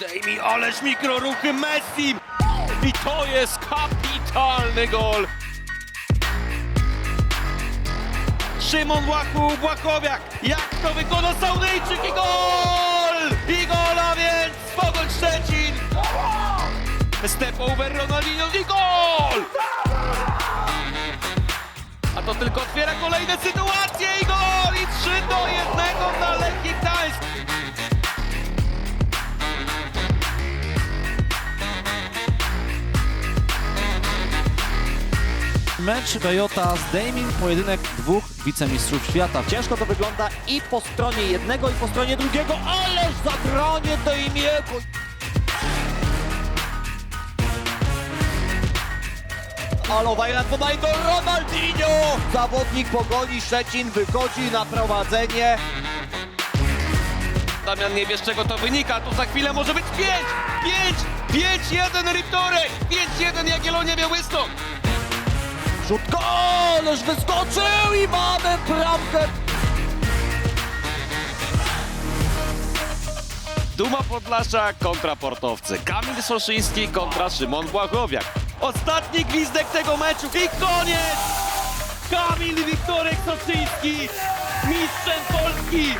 Dej mi, ależ mikroruchy Messi! I to jest kapitalny gol! Szymon Łachu, Błakowiak, jak to wykona Saudyjczyk i gol! I gol, a więc Pogoń Szczecin! Step over Ronaldinho i gol! A to tylko otwiera kolejne sytuacje i gol! Mecz Toyota z Daming, pojedynek dwóch wicemistrzów świata. Ciężko to wygląda i po stronie jednego, i po stronie drugiego, ależ zagranie do imiego. Alo, Wajrat podaje do Ronaldinho! Zawodnik pogoni Szczecin wychodzi na prowadzenie. Damian nie wie z czego to wynika, tu za chwilę może być 5, 5, 5, 1 Riptorek, 5, 1 Jagiellonia Białystok. Rzut ależ wyskoczył i mamy bramkę. Duma Podlasza kontra Portowcy, Kamil Soszyński kontra Szymon Błachowiak. Ostatni gwizdek tego meczu i koniec! Kamil Wiktorek Soszyński, mistrzem Polski!